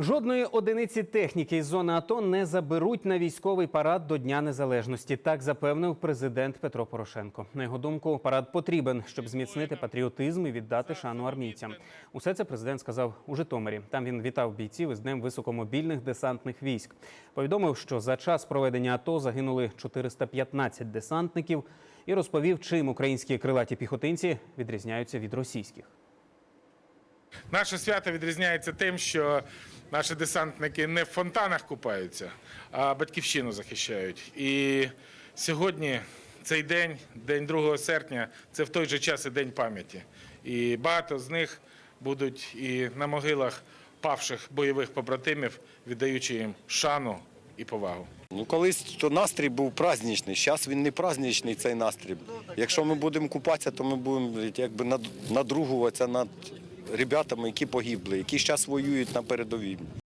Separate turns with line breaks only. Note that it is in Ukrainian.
Жодної одиниці техніки із зони АТО не заберуть на військовий парад до Дня Незалежності. Так запевнив президент Петро Порошенко. На його думку, парад потрібен, щоб зміцнити патріотизм і віддати шану армійцям. Усе це президент сказав у Житомирі. Там він вітав бійців із Днем високомобільних десантних військ. Повідомив, що за час проведення АТО загинули 415 десантників і розповів, чим українські крилаті піхотинці відрізняються від російських.
Наше свято відрізняється тим, що наші десантники не в фонтанах купаються, а батьківщину захищають. І сьогодні цей день, день 2 серпня, це в той же час і день пам'яті. І багато з них будуть і на могилах павших бойових побратимів, віддаючи їм шану і повагу.
Ну, колись то настрій був праздничний, зараз він не праздничний цей настрій. Якщо ми будемо купатися, то ми будемо якби надругуватися над ребятами, які погибли, які зараз воюють на передовій.